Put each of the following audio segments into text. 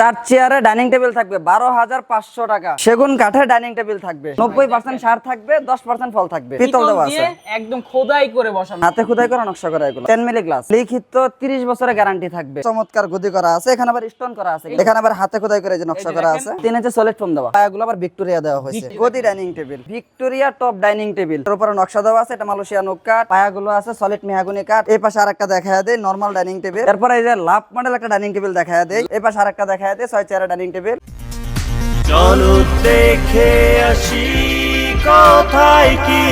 চার চেয়ারে dining table থাকবে বারো হাজার পাঁচশো টাকা। সেগুন কাঠের ডাইনিং টেবিল থাকবে নব্বই পার্সেন্ট সার থাকবে দশ পার্সেন্ট ফল থাকবে। পিতল দেওয়া আছে। একদম খোদাই করে বসানো। হাতে খুদাই করা নকশা করা এগুলো। Ten milli glass. লিখিত তিরিশ বছরের গ্যারান্টি থাকবে। চমৎকার গদি করা আছে এখানে আবার স্টোন করা আছে। এখানে আবার হাতে খোদাই করে যে নকশা করা আছে। তিন ইঞ্চি সলিড ফোম দেওয়া। পায়াগুলো আবার ভিক্টোরিয়া দেওয়া হয়েছে। গদি dining table. Victoria top dining table. এর উপরে নকশা দেওয়া আছে এটা মালয়েশিয়ান ওক কাঠ। পায়াগুলো আছে সলিড মেহাগুনি কাঠ। এই পাশে আরেকটা দেখা দেয় নর্মাল ডাইনিং টেবিল। এরপরে এই যে লাভ মডেল একটা ডাইনিং টেবিল দেখা দেয় এই পাশে আরেকটা দেখা দেয় ছয় চেয়ারের ডাইনিং টেবিল। চলো দেখে আসি কথায় কি।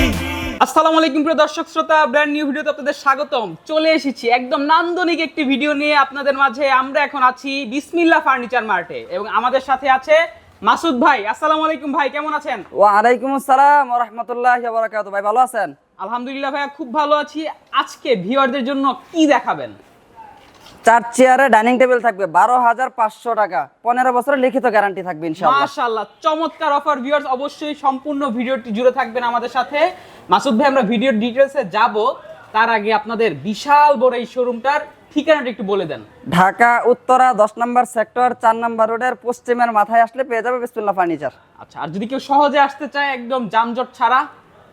আসসালামু আলাইকুম প্রিয় দর্শক শ্রোতা ব্র্যান্ড নিউ ভিডিওতে আপনাদের স্বাগতম। চলে এসেছি একদম নান্দনিক একটি ভিডিও নিয়ে আপনাদের মাঝে। আমরা এখন আছি বিসমিল্লা ফার্নিচার মার্টে এবং আমাদের সাথে আছে মাসুদ ভাই। আসসালামু আলাইকুম ভাই কেমন আছেন? ওয়ালাইকুম আসসালাম ওয়া রাহমাতুল্লাহি ওয়া বারাকাতুহু। ভাই ভালো আছেন? আলহামদুলিল্লাহ ভাইয়া খুব ভালো আছি। আজকে ভিউয়ারদের জন্য কি দেখাবেন? চার চেয়ারে ডাইনিং টেবিল থাকবে বারো হাজার পাঁচশো টাকা। পনেরো বছরের লিখিত গ্যারান্টি থাকবে ইনশাআল্লাহ। চমৎকার অফার ভিউয়ার্স অবশ্যই সম্পূর্ণ ভিডিওটি জুড়ে থাকবেন আমাদের সাথে। মাসুদ ভাই আমরা ভিডিওর ডিটেলসে যাব। তার আগে আপনাদের বিশাল বড় এই শোরুমটার ঠিকানাটা একটু বলে দেন। ঢাকা উত্তরা দশ নম্বর সেক্টর চার নম্বর রোডের পশ্চিমের মাথায় আসলে পেয়ে যাবে বিসমিল্লাহ ফার্নিচার আচ্ছা আর যদি কেউ সহজে আসতে চায় একদম যানজট ছাড়া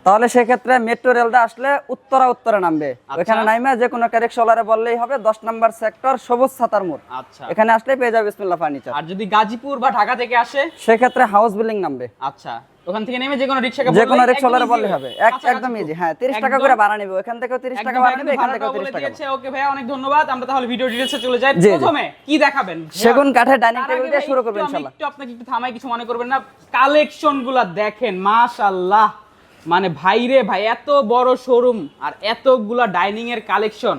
তাহলে সেক্ষেত্রে মেট্রো রেলটা আসলে উত্তরা উত্তরে নামবে। আচ্ছা। ওখানে নাইমে যে কোনো একটা রিক্সাওয়ালারে বললেই হবে দশ নম্বর সেক্টর সবুজ ছাতার মোড়। আচ্ছা। এখানে আসলে পেয়ে যাবে বিসমিল্লাহ ফার্নিচার আর যদি গাজীপুর বা ঢাকা থেকে আসে? সেক্ষেত্রে হাউস বিল্ডিং নামবে। আচ্ছা। ওখান থেকে নেমে যে কোনো রিক্সাকে যে কোনো বললে হবে। এক- একদম ইজি হ্যাঁ তিরিশ টাকা করে ভাড়া নেবে। ওখান থেকেও তিরিশ টাকা ভাড়া নেবে এখান ভাড়াটাও থেকেও বলে তিরিশ টাকা দিয়েছে। ওকে ভাইয়া অনেক ধন্যবাদ। আমরা তাহলে ভিডিও ডিটেলসে চলে যাই। প্রথমে কি দেখাবেন? সেগুন কাঠের ডাইনিং টেবিল দিয়ে শুরু করবেন আমি ইনশাল্লাহ। একটু আপনাকে একটু থামাই কিছু মনে করবেন না। কালেকশনগুলা দেখেন মাশাআল্লাহ। মানে ভাইরে ভাই এত বড় শোরুম আর এতগুলা ডাইনিং এর কালেকশন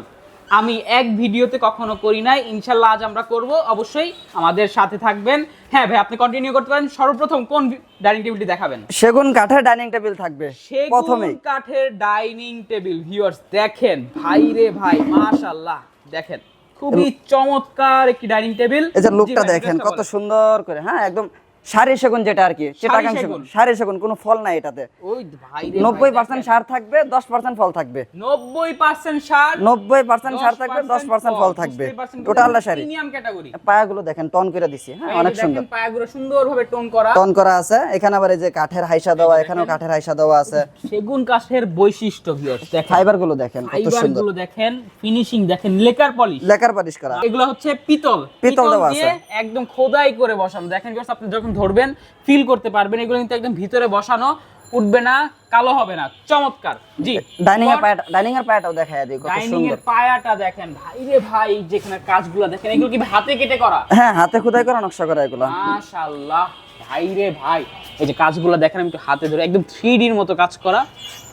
আমি এক ভিডিওতে কখনো করি নাই। ইনশাল্লাহ আজ আমরা করব। অবশ্যই আমাদের সাথে থাকবেন। হ্যাঁ ভাই আপনি কন্টিনিউ করতে পারেন। সর্বপ্রথম কোন ডাইনিং টেবিলটি দেখাবেন? সেগুন কাঠের ডাইনিং টেবিল থাকবে সেগুন কাঠের ডাইনিং টেবিল ভিউয়ার্স দেখেন। ভাই রে ভাই মাশাআল্লাহ দেখেন। খুবই চমৎকার একটি ডাইনিং টেবিল যে লুকটা দেখেন কত সুন্দর করে হ্যাঁ একদম সারি সেগুন যেটা আর কি চিটাগাং সেগুন। সারি সেগুন কোনো ফল নাই এটাতে। ওই ভাই রে নব্বই ভাই, পার্সেন্ট দেখেন। সার থাকবে দশ পার্সেন্ট ফল থাকবে। নব্বই পার্সেন্ট সার নব্বই পার্সেন্ট সার থাকবে দশ পার্সেন্ট ফল থাকবে। সারি। প্রিমিয়াম ক্যাটাগরি পায়াগুলো দেখেন টন করে দিছি হ্যাঁ অনেক সুন্দর। পায়াগুলো সুন্দরভাবে টোন করা। টন করা আছে এখানে আবার এই যে কাঠের হাইসা দেওয়া এখানেও কাঠের হাইসা দেওয়া আছে। সেগুন কাঠের বৈশিষ্ট্য ভিউয়ার্স দেখেন। ফাইবারগুলো দেখেন কত সুন্দর। গুলো দেখেন ফিনিশিং দেখেন লেকার পলিশ লেকার পালিশ করা। এগুলো হচ্ছে পিতল। পিতল দেওয়া আছে। একদম খোদাই করে বসানো। দেখেন আপনি যখন ধরবেন ফিল করতে পারবেন। এগুলো কিন্তু একদম ভিতরে বসানো উঠবে না কালো হবে না। চমৎকার। জি ডাইনিং এর পায়াটা ডাইনিং এর পায়াটাও দেখায় দিই কত ডাইনিং এর পায়াটা দেখেন। ভাই রে ভাই যেখানে কাজগুলো দেখেন এগুলো কি হাতে কেটে করা? হ্যাঁ হাতে খোদাই করা নকশা করা এগুলো। মাশাআল্লাহ। ভাই রে ভাই। এই যে কাজগুলো দেখেন আমি একটু হাতে ধরে একদম থ্রি ডির মতো কাজ করা।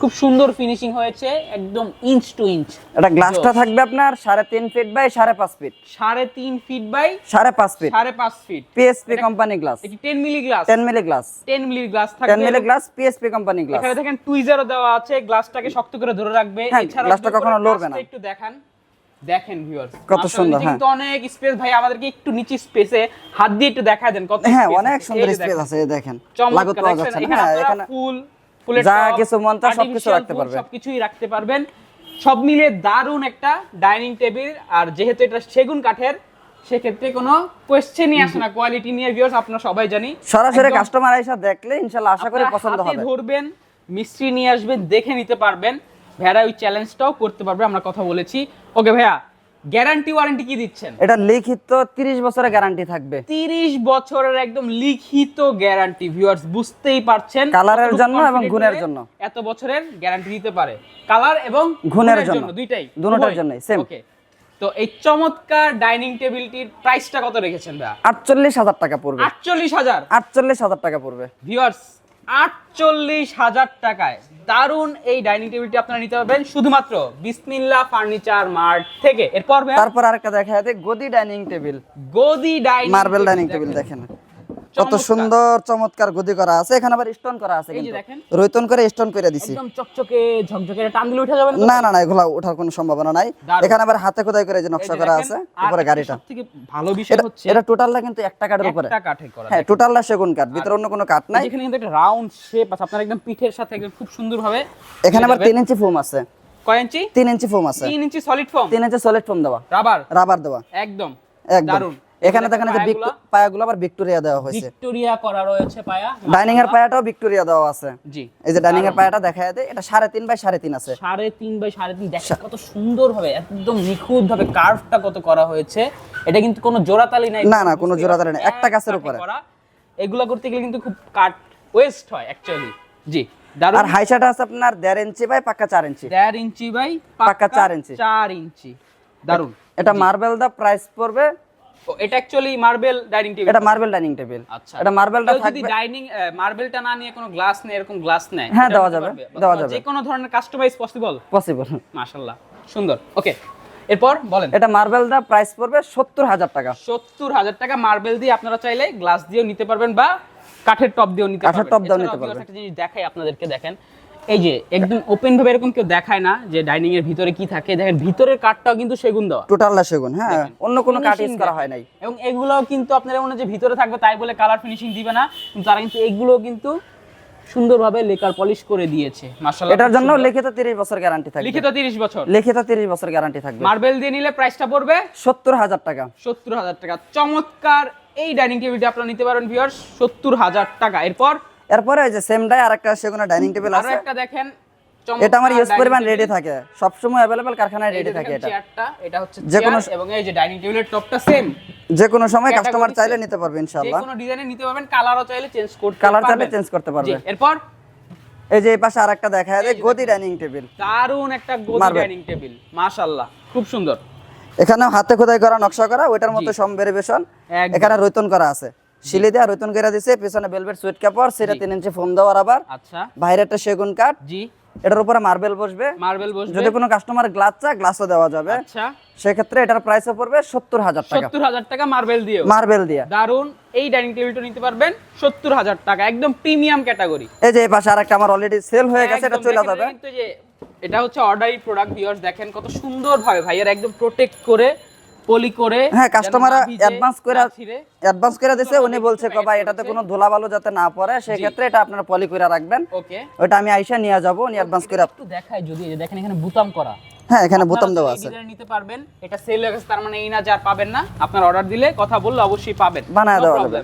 খুব সুন্দর ফিনিশিং হয়েছে একদম ইঞ্চ টু ইঞ্চ এটা গ্লাসটা থাকবে আপনার সাড়ে তিন ফিট বাই সাড়ে পাঁচ ফিট সাড়ে তিন ফিট বাই সাড়ে পাঁচ ফিট সাড়ে পাঁচ ফিট পিএসপি কোম্পানি গ্লাস এটি ten milli glass ten milli glass ten milli glass ten থাকবে। Milli glass PSP company glass এখানে দেখেন টুইজারও দেওয়া আছে গ্লাসটাকে শক্ত করে ধরে রাখবে। হ্যাঁ, এছাড়াও গ্লাসটা কখনো লড়বে না। একটু দেখান। দেখেন ভিউয়ার্স কত সুন্দর, হ্যাঁ। অনেক স্পেস ভাই আমাদেরকে একটু নিচে স্পেসে হাত দিয়ে একটু দেখা দেন কত হ্যাঁ অনেক সুন্দর স্পেস আছে দেখেন। চমৎকার লাগত পাওয়া যাচ্ছে না। এখানে হ্যাঁ এখানে ফুল ফুলের যা কিছু মন চায় সবকিছু রাখতে পারবেন। সবকিছুই রাখতে পারবেন। সব মিলে দারুণ একটা ডাইনিং টেবিল আর যেহেতু এটা সেগুন কাঠের সেক্ষেত্রে কোনো কোয়েশ্চেনই আসে না। কোয়ালিটি নিয়ে ভিউয়ার্স আপনারা সবাই জানি। সরাসরি কাস্টমার দেখলে ইনশাআল্লাহ আশা করি পছন্দ হবে। ধরবেন মিস্ত্রি নিয়ে আসবেন দেখে নিতে পারবেন। ভেড়া ওই চ্যালেঞ্জটাও করতে পারবে আমরা কথা বলেছি। ওকে ভাইয়া গ্যারান্টি ওয়ারেন্টি কি দিচ্ছেন? এটা লিখিত 30 বছরের গ্যারান্টি থাকবে। তিরিশ বছরের একদম লিখিত গ্যারান্টি ভিউয়ার্স বুঝতেই পারছেন কালারের জন্য এবং গুণের জন্য। এত বছরের গ্যারান্টি দিতে পারে। কালার এবং গুণের জন্য। দুইটাই। দুটোটার জন্যই, same। ওকে তো এই চমৎকার ডাইনিং টেবিলটির প্রাইসটা কত রেখেছেন ভাইয়া? আটচল্লিশ হাজার টাকা পড়বে। আটচল্লিশ হাজার? আটচল্লিশ হাজার টাকা পড়বে। ভিউয়ার্স আটচল্লিশ হাজার টাকায়। দারুণ এই ডাইনিং টেবিলটি আপনারা নিতে পারবেন শুধুমাত্র বিসমিল্লা ফার্নিচার মার্ট থেকে। এরপর তারপর আরেকটা দেখা যাচ্ছে গদি ডাইনিং টেবিল। গদি ডাইনিং মার্বেল ডাইনিং টেবিল দেখেন। কত সুন্দর চমৎকার গদি করা আছে। এখানে আবার স্টোন করা আছে কিন্তু। রৈতন করে স্টোন করে দিছি। একদম চকচকে ঝকঝকে এটা টান দিলে উঠে যাবে না না না এগুলা ওঠার কোনো সম্ভাবনা নাই। এখানে আবার হাতে খোদাই করে যে নকশা করা আছে উপরে গাড়িটা। সবথেকে ভালো বিষয় হচ্ছে এটা টোটালটা কিন্তু একটা কাঠের উপরে। একটা কাঠে করা হ্যাঁ টোটালটা সেগুন কাঠ ভিতরে অন্য কোনো কাঠ নাই। যেখানে কিন্তু একটা রাউন্ড শেপ আছে আপনার একদম পিঠের সাথে একদম খুব সুন্দর ভাবে এখানে আবার তিন ইঞ্চি ফোম আছে। কয় ইঞ্চি? তিন ইঞ্চি ফোম আছে। তিন ইঞ্চি সলিড ফর্ম তিন ইঞ্চি সলিড ফোম দেওয়া। রাবার রাবার দেওয়া। একদম। একদম। দারুণ এখানে দেখেন যে পায়াগুলো। আবার ভিক্টোরিয়া দেওয়া হয়েছে। ভিক্টোরিয়া করা রয়েছে পায়া। ডাইনিং এর পায়াটাও ভিক্টোরিয়া দেওয়া আছে। জি। এই যে ডাইনিং এর পায়াটা দেখা দেয় এটা সাড়ে তিন বাই সাড়ে তিন আছে। সাড়ে তিন বাই সাড়ে তিন। দেখেন কত সুন্দর ভাবে একদম নিখুঁত ভাবে কার্ভটা কত করা হয়েছে। এটা কিন্তু কোনো জোড়াতালি নাই। না, না, কোনো জোড়াতালি নাই, একটা গাছের উপরে। এগুলা করতে গেলে কিন্তু খুব কাট ওয়েস্ট হয় অ্যাকচুয়ালি জি আর হাইসাটা আছে আপনার দেড় ইঞ্চি বাই পাক্কা চার ইঞ্চি। দেড় ইঞ্চি বাই পাক্কা চার ইঞ্চি। চার ইঞ্চি। দারুণ এটা মার্বেল দা প্রাইস পড়বে এটা অ্যাকচুয়ালি মার্বেল ডাইনিং টেবিল এটা মার্বেল ডাইনিং টেবিল আচ্ছা। এটা মার্বেলটা কেউ যদি ডাইনিং মার্বেলটা না নিয়ে কোনো গ্লাস নেই এরকম গ্লাস নেয় হ্যাঁ, দেওয়া যাবে, দেওয়া যাবে। যে কোনো ধরনের কাস্টমাইজ পসিবল পসিবল মাশাআল্লাহ সুন্দর। ওকে এরপর বলেন। এটা মার্বেল দা প্রাইস পড়বে সত্তর হাজার টাকা। সত্তর হাজার টাকা মার্বেল দিয়ে আপনারা চাইলে গ্লাস দিয়েও নিতে পারবেন বা কাঠের টপ দিয়েও নিতে কাঠের পারবেন। top দিয়েও এছাড়াও নিতে পারবেন। একটা জিনিস দেখাই আপনাদেরকে দেখেন। এই যে একদম ওপেন ভাবে এরকম কেউ দেখায় না যে ডাইনিং এর ভিতরে কি থাকে। দেখেন ভিতরের কাঠটাও কিন্তু সেগুন দেওয়া। টোটাল সেগুন হ্যাঁ। অন্য কোনো কাঠ ইউজ করা হয় নাই। এবং এগুলোও কিন্তু আপনারা মনে যে ভিতরে থাকবে তাই বলে কালার ফিনিশিং দিবে না কিন্তু তারা কিন্তু এগুলো কিন্তু সুন্দরভাবে লেকার পলিশ করে দিয়েছে। মাশাআল্লাহ এটার জন্য লিখিত তিরিশ বছর গ্যারান্টি থাকবে। লিখিত 30 বছর। লিখিত তিরিশ বছর গ্যারান্টি থাকবে। মার্বেল দিয়ে নিলে প্রাইসটা পড়বে সত্তর হাজার টাকা। সত্তর হাজার টাকা। চমৎকার এই ডাইনিং টেবিলটা আপনারা নিতে পারেন ভিউয়ার্স সত্তর হাজার টাকা। এরপর এরপরে এই যে সেমটাই আরেকটা সেগুনের ডাইনিং টেবিল আছে। একটা দেখেন এটা আমার ইউজ পরিমাণ রেডি। থাকে। সবসময় অ্যাভেলেবেল কারখানায় রেডি থাকে এটা। এটা হচ্ছে যে কোনো এবং এই যে ডাইনিং টেবিলের টপটা সেম যে কোনো সময় কাস্টমার চাইলে নিতে পারবে ইনশাআল্লাহ। যে কোনো ডিজাইনে নিতে পারবেন কালারও চাইলে চেঞ্জ করতে কালার চাইলে পারবেন। চেঞ্জ করতে পারবে। এরপর? এই যে এই পাশে আরেকটা দেখা যায় গদি ডাইনিং টেবিল দারুণ একটা গদি ডাইনিং টেবিল মাশাআল্লাহ খুব সুন্দর। এখানে হাতে খোদাই করা নকশা করা ওইটার মতো। সম ভেরিয়েশন এখানে রৈতন করা আছে। শিলি দেওয়া রৈতন করে দিছে পিছনে বেলভেট সুইট কাপড় সেটা তিন ইঞ্চি ফোম দেওয়ার আবার। আচ্ছা। বাইরে একটা সেগুন কাঠ। জি। এটার উপরে মার্বেল বসবে। মার্বেল বসবে। যদি কোনো কাস্টমার গ্লাস চায় গ্লাসও দেওয়া যাবে। আচ্ছা। সেক্ষেত্রে এটার প্রাইসও পড়বে সত্তর হাজার টাকা। সত্তর হাজার টাকা মার্বেল দিয়েও। মার্বেল দিয়ে। দারুণ এই ডাইনিং টেবিলটা নিতে পারবেন সত্তর হাজার টাকা। একদম প্রিমিয়াম ক্যাটাগরি এই যে পাশে আরেকটা আমার অলরেডি সেল হয়ে গেছে এটা চলে যাবে। এটা হচ্ছে অর্ডারি প্রোডাক্ট ভিউয়ার্স দেখেন কত সুন্দর ভাবে ভাইয়ার একদম প্রোটেক্ট করে পলি করে হ্যাঁ কাস্টমার অ্যাডভান্স করে অ্যাডভান্স করে দিয়েছে উনি বলছে কবা এটাতে কোনো ধুলাবালু যাতে না পড়ে সেক্ষেত্রে এটা আপনারা পলি করে রাখবেন। ওকে। ওটা আমি আইসা নিয়ে যাব উনি অ্যাডভান্স করে একটু দেখাই যদি এই দেখেন এখানে বুতাম করা। হ্যাঁ এখানে বোতাম দেওয়া আছে। নিতে পারবেন এটা সেল হয়ে গেছে তার মানে এই না যার পাবেন না আপনার অর্ডার দিলে কথা বললে অবশ্যই পাবেন। বানায় দেওয়া। যাবে।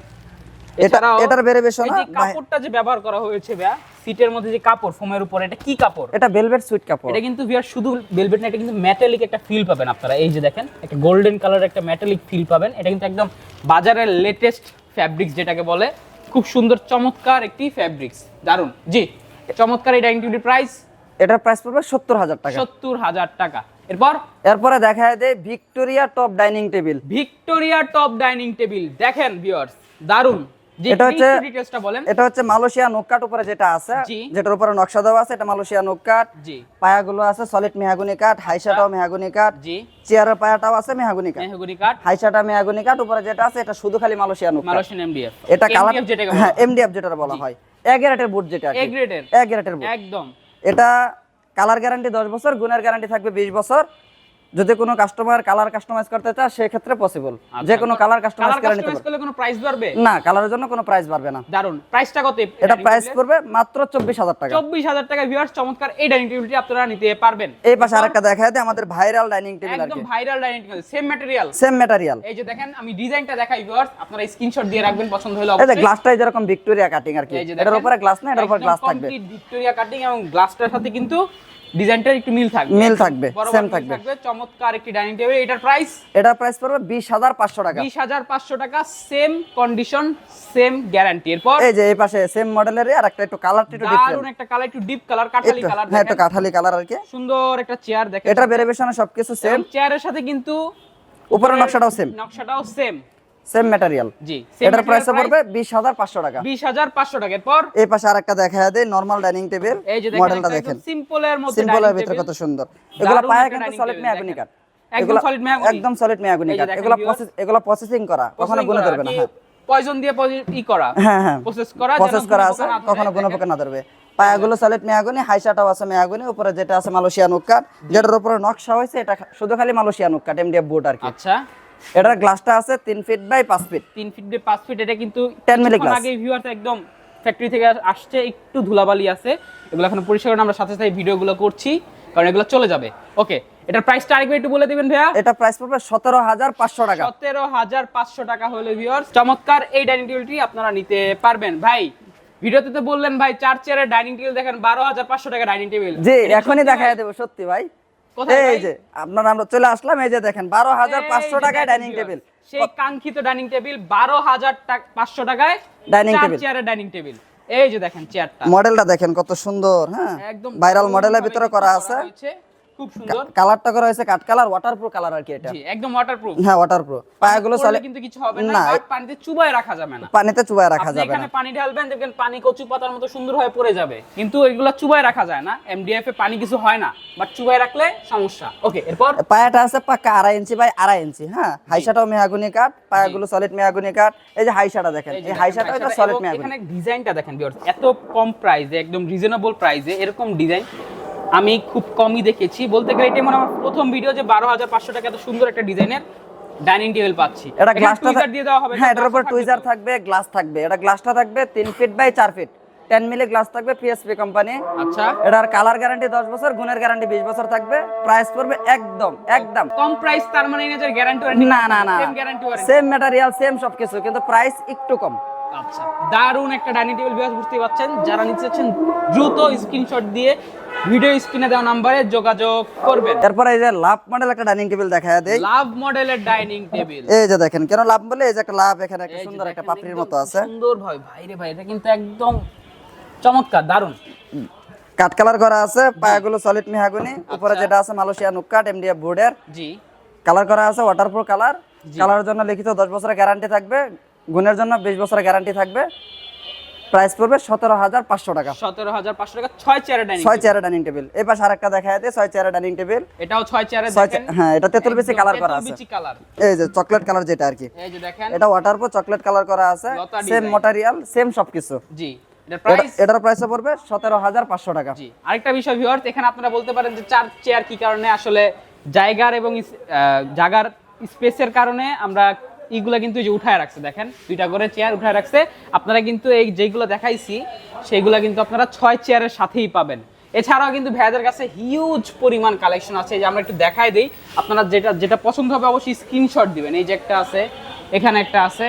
এটা এটার ভেরিয়েশন এই কাপড়টা যে ব্যবহার করা হয়েছে ভাইয়া সিটের মধ্যে যে কাপড় ফোমের উপরে এটা কি কাপড়? এটা ভেলভেট সুইট কাপড়। এটা কিন্তু ভিয়ার শুধু ভেলভেট না এটা কিন্তু মেটালিক একটা ফিল পাবেন আপনারা। এই যে দেখেন একটা গোল্ডেন কালার একটা মেটালিক ফিল পাবেন। এটা কিন্তু একদম বাজারের লেটেস্ট ফ্যাব্রিক্স যেটাকে বলে খুব সুন্দর চমৎকার একটি ফ্যাব্রিক্স দারুণ জি চমৎকার এই ডাইনিং টেবিলের প্রাইস এটার প্রাইস পড়বে সত্তর হাজার টাকা। সত্তর হাজার টাকা। এরপর? এরপরে দেখা যায় Victoria top dining table Victoria top dining table দেখেন ভিউয়ার্স দারুণ এটা হচ্ছে- ডিটেইলসটা এটা হচ্ছে মালয়েশিয়া নোকাট উপরে যেটা আছে যেটার উপরে নকশা দেওয়া আছে এটা মালয়েশিয়া নোকাট। পায়াগুলো আছে সলিড মেহাগুনি কাঠ হাইসাটাও মেহাগুনি কাঠ চেয়ারের পায়াটাও আছে মেহাগুনি কাঠ। মেহগুনি কাঠ। হাইসাটা মেহাগুনি কাঠ উপরে যেটা আছে এটা শুধু খালি মালয়েশিয়া নোকাট। মালয়েশিয়ান এমডিএফ এটা কালার হ্যাঁ এমডিএফ যেটা বলা হয়। এ গ্রেডের বুট যেটা গ্রেডের বুট একদম। এটা কালার গ্যারান্টি দশ বছর গুণের গ্যারান্টি থাকবে বিশ বছর। যদি কোনো কাস্টমার কালার কাস্টমাইজ করতে চায় সেক্ষেত্রে পসিবল যে কোনো কালার কাস্টমাইজ করে নিতে পারবে। কোনো প্রাইস বাড়বে? না কালারের জন্য কোনো প্রাইস বাড়বে না। দারুণ প্রাইসটা কত? এটা প্রাইস পড়বে মাত্র চব্বিশ হাজার টাকা। চব্বিশ হাজার টাকা ভিউয়ার্স চমৎকার। এই ডাইনিং টেবিলটি আপনারা নিতে পারবেন। এই পাশে আরেকটা দেখা যায় আমাদের ভাইরাল ডাইনিং টেবিল একদম viral dining table same material same material এই যে দেখেন আমি ডিজাইনটা দেখাই ভিউয়ার্স আপনারা স্ক্রিনশট দিয়ে রাখবেন পছন্দ হলে অবশ্যই এই যে গ্লাসটাই যেরকম ভিক্টোরিয়া কাটিং আর কি। এটার উপরে গ্লাস না এটার উপর গ্লাস থাকবে। ভিক্টোরিয়া কাটিং এবং গ্লাসটার সাথে কিন্তু ডিজাইনটার একটু মিল থাকবে। মিল থাকবে, same থাকবে। চমৎকার একটি ডাইনিং টেবিল এটার প্রাইস এটার প্রাইস পড়বে বিশ হাজার পাঁচশো টাকা। বিশ হাজার পাঁচশো টাকা সেম কন্ডিশন সেম গ্যারান্টি এরপর? এই যে এই পাশে সেম মডেলের আর একটা একটু কালারটা একটু দারুণ ডিফারেন্ট একটা কালার একটু ডিপ কালার কাঠালি কালার হ্যাঁ একটু কাঠালি কালার আর কি। সুন্দর একটা চেয়ার দেখেন। এটার ভেরিয়েশনে সবকিছু সেম চেয়ারের সাথে কিন্তু উপরের নকশাটাও সেম নকশাটাও সেম সেম ম্যাটেরিয়াল জি এটার প্রাইস পড়বে বিশ হাজার পাঁচশো টাকা। বিশ হাজার পাঁচশো টাকা। এরপর? এই পাশে আরেকটা দেখা দেয় নর্মাল ডাইনিং টেবিল মডেলটা দেখেন সিম্পলের মধ্যে সিম্পলের ভিতরে কত সুন্দর। এগুলো পায়া কিন্তু সলিড table, মেয়াগুনি কাঠ একদম solid একদম সলিড মেয়াগুনি এই কাঠ এগুলো প্রসেস এগুলো প্রসেসিং করা কখনো ধরবে না হ্যাঁ। পয়জন দিয়ে ই করা। হ্যাঁ হ্যাঁ প্রসেস করা প্রসেস করা আছে কখনো কোনো পোকা না ধরবে। পায়াগুলো সলিড মেয়াগুনি হাইসাটাও আছে মেয়াগুনি উপরে যেটা আছে মালয়েশিয়ান উক্কাট যেটার উপরে নকশা হয়েছে এটা শুধু খালি মালয়েশিয়ান উক্কাট এমডিএফ বুট আর কি। আচ্ছা। এটার গ্লাসটা আছে তিন ফিট বাই পাঁচ ফিট তিন ফিট দিয়ে পাঁচ ফিট এটা কিন্তু 10 মিলি glass। আগে ভিউয়ার্স একদম ফ্যাক্টরি থেকে আসছে একটু ধুলাবালি আছে। এগুলো এখন পরিষ্কার আমরা সাথে সাথে ভিডিওগুলো করছি কারণ এগুলো চলে যাবে। ওকে এটার প্রাইসটা আরেকবার একটু বলে দিবেন ভাইয়া? এটা প্রাইস পড়বে সতেরো হাজার পাঁচশো টাকা। সতেরো হাজার পাঁচশো টাকা হলে ভিউয়ার্স চমৎকার এই ডাইনিং টেবিলটি আপনারা নিতে পারবেন। ভাই ভিডিওতে তো বললেন ভাই চার চেয়ারের ডাইনিং টেবিল দেখেন বারো হাজার পাঁচশো টাকা ডাইনিং টেবিল জি এখনই দেখাই দেবো সত্যি ভাই। এই যে আপনার আমরা চলে আসলাম এই যে দেখেন বারো হাজার পাঁচশো টাকায় ডাইনিং টেবিল সেই কাঙ্ক্ষিত ডাইনিং টেবিল বারো হাজার পাঁচশো টাকায় ডাইনিং টেবিল। চেয়ারের ডাইনিং টেবিল এই যে দেখেন চেয়ারটা মডেলটা দেখেন কত সুন্দর হ্যাঁ? একদম ভাইরাল মডেলের ভিতরে করা আছে। খুব সুন্দর। কালারটা করা হয়েছে কাঠ কালার ওয়াটারপ্রুফ কালার আর কি এটা। জি একদম ওয়াটারপ্রুফ হ্যাঁ ওয়াটারপ্রুফ পায়াগুলো চলে কিন্তু কিছু হবে না না পানিতে চুবায় রাখা যাবে না। পানিতে চুবায় রাখা যাবে এখানে পানি ঢালবেন দেখবেন পানি কচু পাতার মতো সুন্দর হয়ে পড়ে যাবে। কিন্তু এগুলো চুবায় রাখা যায় না। এমডিএফ এ পানি কিছু হয় না বাট চুবায় রাখলে সমস্যা। ওকে এরপর? পায়াটা আছে পাক্কা আড়াই ইঞ্চি বাই আড়াই ইঞ্চি হ্যাঁ? হাইসাটাও মেহাগুনি কাঠ পায়াগুলো সলিড মেহাগুনি কাঠ। এই যে হাইসাটা দেখেন এই হাইসাটা এটা সলিড মেহাগুনি এখানে ডিজাইনটা দেখেন ভিউয়ার্স এত কম প্রাইসে একদম রিজনেবল প্রাইসে এরকম ডিজাইন আমি খুব কমই দেখেছি। বলতে গেলে এটা মনে হয় আমার প্রথম ভিডিও যে বারো হাজার পাঁচশো টাকা এত সুন্দর একটা ডিজাইনের ডাইনিং টেবিল পাচ্ছি। এটা গ্লাসটা দিয়ে দেওয়া হবে হ্যাঁ এটার উপর টুইজার থাকবে গ্লাস থাকবে। এটা গ্লাসটা থাকবে তিন ফিট বাই চার ফিট টেন মিলি গ্লাস থাকবে পিএসপি কোম্পানি আচ্ছা। এটার কালার গ্যারান্টি দশ বছর গুণের গ্যারান্টি বিশ বছর থাকবে। প্রাইস পড়বে একদম একদম। কম প্রাইস তার মানে না গ্যারান্টি না। না সেম ম্যাটেরিয়াল সেম সবকিছু কিন্তু প্রাইস একটু কম। আচ্ছা দারুণ একটা ডাইনিং টেবিল ভিউয়ার্স বুঝতে পারছেন যারা নিতে চাচ্ছেন দ্রুত স্ক্রিনশট দিয়ে ভিডিও স্ক্রিনে দেওয়া নম্বরে যোগাযোগ করবেন। এরপরে এই যে লাভ মডেল একটা ডাইনিং টেবিল দেখা দেই। লাভ মডেলের ডাইনিং টেবিল এই যে দেখেন কেন লাভ বলে? এই যে একটা লাভ এখানে একটা সুন্দর একটা পাপড়ির মতো আছে। সুন্দর ভাই ভাই রে ভাই এটা কিন্তু একদম চমৎকার দারুণ কাঠ কালার করা আছে পায়াগুলো সলিড মেহাগুনি। উপরে যেটা আছে মালয়েশিয়া নুকাট এমডিএফ বোর্ডের। জি। কালার করা আছে ওয়াটারপ্রুফ কালার। কালারের জন্য লিখিত দশ বছরের গ্যারান্টি থাকবে। গুণের জন্য বিশ বছরের গ্যারান্টি থাকবে। প্রাইস পড়বে সতেরো হাজার পাঁচশো টাকা। সতেরো হাজার পাঁচশো টাকা ছয় চেয়ারের ডাইনিং ছয় চেয়ারের ডাইনিং টেবিল এই পাশে আরেকটা দেখা যায় ছয় চেয়ারের ডাইনিং টেবিল এটাও ছয় দেখেন। হ্যাঁ এটা তেঁতুল বেশি কালার করা আছে। এই যে চকলেট কালার যেটা আর কি। এই যে দেখেন। এটা ওয়াটারপ্রুফ চকলেট কালার করা আছে। সেম। ম্যাটেরিয়াল সেম সবকিছু। জি এটার এটা- প্রাইস পড়বে সতেরো হাজার পাঁচশো টাকা। জি আরেকটা বিষয় ভিউয়ার্স এখানে আপনারা বলতে পারেন যে চার চেয়ার কি কারণে আসলে জায়গার এবং জায়গার স্পেসের কারণে আমরা এইগুলা কিন্তু এই যে উঠায় রাখছে, দেখেন, দুইটা করে চেয়ার উঠায় রাখছে। আপনারা কিন্তু এই যেগুলো দেখাইছি সেইগুলা কিন্তু আপনারা ছয় চেয়ারের সাথেই পাবেন। এছাড়াও কিন্তু ভাইয়াদের কাছে হিউজ পরিমাণ কালেকশন আছে যে আমরা একটু দেখাই দিই। আপনারা যেটা যেটা পছন্দ হবে অবশ্যই স্ক্রিনশট দিবেন। এই যে একটা আছে, এখানে একটা আছে,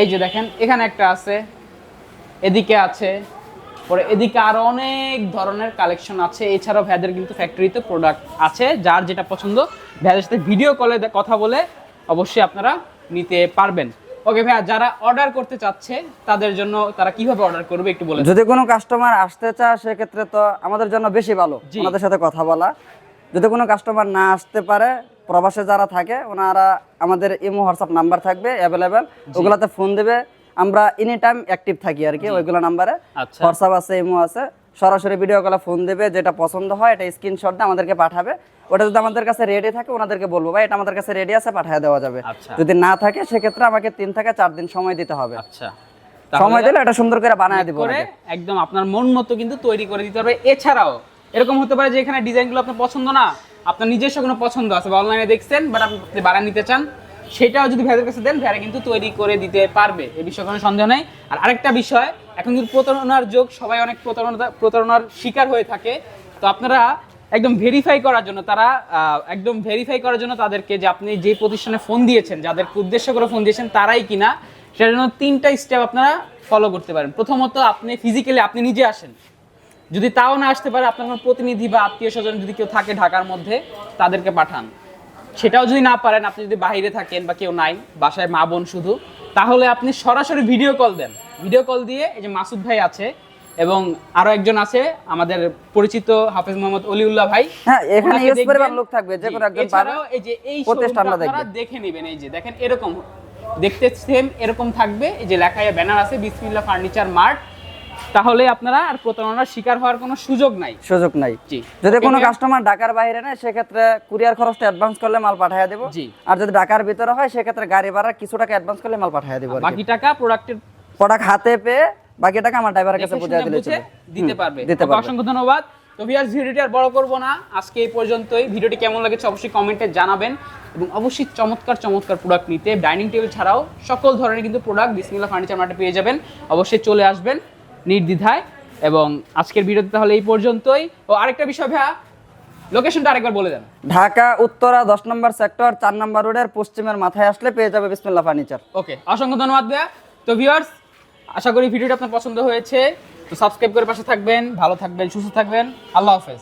এই যে দেখেন, এখানে একটা আছে, এদিকে আছে, পরে এদিকে আরও অনেক ধরনের কালেকশন আছে। এছাড়াও ভ্যাদের কিন্তু ফ্যাক্টরিতে প্রোডাক্ট আছে, যার যেটা পছন্দ। ভ্যাদের সাথে ভিডিও কলে কথা বলে অবশ্যই আপনারা নিতে পারবেন। ওকে ভাইয়া যারা অর্ডার করতে চাচ্ছে তাদের জন্য তারা কীভাবে অর্ডার করবে একটু বলে দিন। যদি কোনো কাস্টমার আসতে চায় সেক্ষেত্রে তো আমাদের জন্য বেশি ভালো। ওনাদের সাথে কথা বলা। যদি কোনো কাস্টমার না আসতে পারে প্রবাসে যারা থাকে ওনারা আমাদের ইমো হোয়াটসঅ্যাপ নাম্বার থাকবে অ্যাভেলেবেল ওগুলাতে ফোন দেবে। আমরা এনি টাইম অ্যাক্টিভ থাকি আর কি ওইগুলো নাম্বারে। আচ্ছা। হোয়াটসঅ্যাপ আছে ইমো আছে। সরাসরি ভিডিও কলে ফোন দেবে যেটা পছন্দ হয় এটা স্ক্রিনশট দিয়ে আমাদেরকে পাঠাবে। ওটা যদি আমাদের কাছে রেডি থাকে ওনাদেরকে বলব ভাই এটা আমাদের কাছে রেডি আছে পাঠিয়ে দেওয়া যাবে। আচ্ছা। যদি না থাকে সেক্ষেত্রে আমাকে তিন থেকে চার দিন সময় দিতে হবে। আচ্ছা। সময় দিলে এটা সুন্দর করে বানায় দিব একদম আপনার মন মতো কিন্তু তৈরি করে দিতে পারবে এছাড়াও এরকম হতে পারে যে এখানে ডিজাইনগুলো আপনার পছন্দ না আপনার নিজস্ব কোনো পছন্দ আছে বা অনলাইনে দেখছেন বাট আপনি বাড়া নিতে চান সেটাও যদি ভ্যাদের কাছে দেন ভ্যারা কিন্তু তৈরি করে দিতে পারবে। এ বিষয়ে কোনো সন্দেহ নেই। আর আরেকটা বিষয় এখন কিন্তু প্রতারণার যোগ, সবাই অনেক প্রতারণা প্রতারণার শিকার হয়ে থাকে, তো আপনারা একদম ভেরিফাই করার জন্য, তারা একদম ভেরিফাই করার জন্য তাদেরকে যে আপনি যে প্রতিষ্ঠানে ফোন দিয়েছেন যাদেরকে উদ্দেশ্য করে ফোন দিয়েছেন, তারাই কিনা, সেটার জন্য তিনটা স্টেপ আপনারা ফলো করতে পারেন। প্রথমত, আপনি ফিজিক্যালি আপনি নিজে আসেন। যদি তাও না আসতে পারে, আপনার কোনো প্রতিনিধি বা আত্মীয় স্বজন যদি কেউ থাকে ঢাকার মধ্যে, তাদেরকে পাঠান। সেটাও যদি না পারেন, আপনি যদি বাইরে থাকেন বা কেউ নাই, বাসায় মা বোন শুধু, তাহলে আপনি সরাসরি ভিডিও কল দেন। ভিডিও কল দিয়ে এই যে মাসুদ ভাই আছে এবং আরও একজন আছে আমাদের পরিচিত হাফেজ মোহাম্মদ অলিউল্লাহ ভাই। হ্যাঁ এখানে ইউজ দেখবেন। পরিবার লোক থাকবে যে কোনো একজন পাবে এই যে এই প্রতিষ্ঠানটা আপনারা দেখে নেবেন এই যে দেখেন এরকম। দেখতে সেম এরকম থাকবে এই যে লেখায় ব্যানার আছে বিসমিল্লাহ ফার্নিচার মার্ট তাহলে আপনারা আর প্রতারণার শিকার হওয়ার কোনো সুযোগ নাই। সুযোগ নাই। জি। যদি কোনো কাস্টমার ঢাকার বাইরে নেয় সেক্ষেত্রে কুরিয়ার খরচটা অ্যাডভান্স করলে মাল পাঠিয়ে দেবো। জি। আর যদি ঢাকার ভিতরে হয় সেক্ষেত্রে গাড়ি ভাড়া কিছু টাকা অ্যাডভান্স করলে মাল পাঠিয়ে দেবো বাকি টাকা প্রোডাক্টের প্রোডাক্ট হাতে পেয়ে বাকি টাকা আমার ড্রাইভারের কাছে বুঝিয়ে দিলে দিতে পারবে। দিতে পারবে। অসংখ্য ধন্যবাদ। তো ভিউয়ার্স ভিডিওটি আর বড় করব না। আজকে এই পর্যন্তই। ভিডিওটি কেমন লেগেছে অবশ্যই কমেন্টে জানাবেন এবং অবশ্যই চমৎকার চমৎকার প্রোডাক্ট নিতে ডাইনিং টেবিল ছাড়াও সকল ধরনের কিন্তু প্রোডাক্ট বিসমিল্লাহ ফার্নিচার মার্টে পেয়ে যাবেন। অবশ্যই চলে আসবেন নির্দ্বিধায় এবং আজকের ভিডিওতে তাহলে এই পর্যন্তই। ও আরেকটা বিষয় ভাইয়া লোকেশনটা আরেকবার বলে দেন। ঢাকা উত্তরা দশ নম্বর সেক্টর চার নম্বর রোডের পশ্চিমের মাথায় আসলে পেয়ে যাবে বিসমিল্লা ফার্নিচার ওকে অসংখ্য ধন্যবাদ ভাইয়া। তো ভিউয়ার্স আশা করি ভিডিওটা আপনার পছন্দ হয়েছে। তো সাবস্ক্রাইব করে পাশে থাকবেন, ভালো থাকবেন, সুস্থ থাকবেন। আল্লাহ হাফেজ।